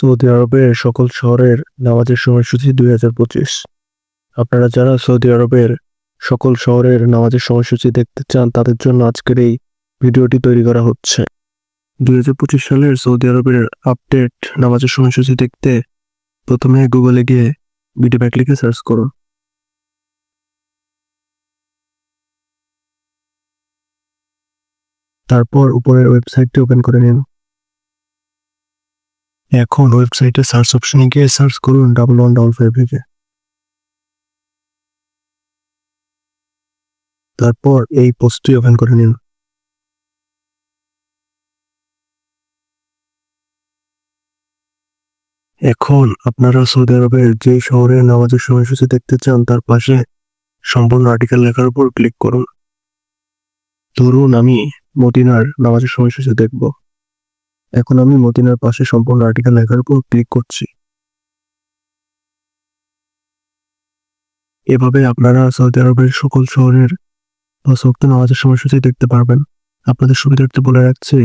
Saudi আরবের সকল শহরের নামাজের সময়সূচি দুই হাজার পঁচিশ। আপনারা যারা সৌদি আরবের সকল শহরের নামাজের সময়সূচি দেখতে চান, তাদের জন্য আজকের এই ভিডিওটি তৈরি করা হচ্ছে। দুই হাজার পঁচিশ সালের সৌদি আরবের আপডেট নামাজের সময়সূচি দেখতে প্রথমে গুগলে গিয়ে ভিডিও ব্যাক লিখে সার্চ করুন। তারপর উপরের ওয়েবসাইটটি ওপেন করে নিন। এখন ওয়েবসাইটে সার্চ অপশনে গিয়ে সার্চ করুন ডাবল ওয়ান ডাবল ফাইভ লিখে তারপর এই পোস্টটি ওপেন করে নিন। এখন আপনারা সৌদি আরবের যে শহরের নামাজের সময়সূচি দেখতে চান, তার পাশে সম্পূর্ণ আর্টিকেল লেখার উপর ক্লিক করুন। ধরুন আমি মদিনার নামাজের সময়সূচি দেখব। এখন আমি মদিনার পাশে সম্পূর্ণ আর্টিকেল লেখার উপর ক্লিক করছি। এভাবে আপনারা সৌদি আরবের সকল শহরের দশক্ত নামাজের সময়সূচি দেখতে পারবেন। আপনাদের সুবিধার্থে বলে রাখছি,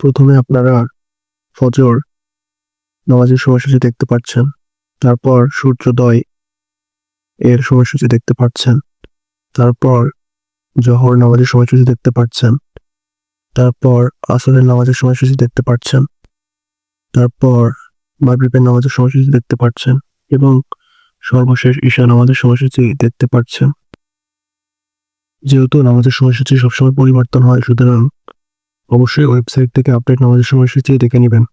প্রথমে আপনারা ফজর নামাজের সময়সূচি দেখতে পাচ্ছেন, তারপর সূর্যোদয় এর সময়সূচি দেখতে পাচ্ছেন, তারপর জহর নামাজের সময়সূচি দেখতে পাচ্ছেন। তারপর আসলের নামাজের সময়সূচি দেখতে পাচ্ছেন। তারপর মাগরিবের নামাজের সময়সূচি দেখতে পাচ্ছেন এবং সর্বশেষ ঈশা নামাজের সময়সূচি দেখতে পাচ্ছেন। যেহেতু নামাজের সময়সূচি সবসময় পরিবর্তন হয়, সুতরাং অবশ্যই ওয়েবসাইট থেকে আপডেট নামাজের সময়সূচি দেখে নেবেন।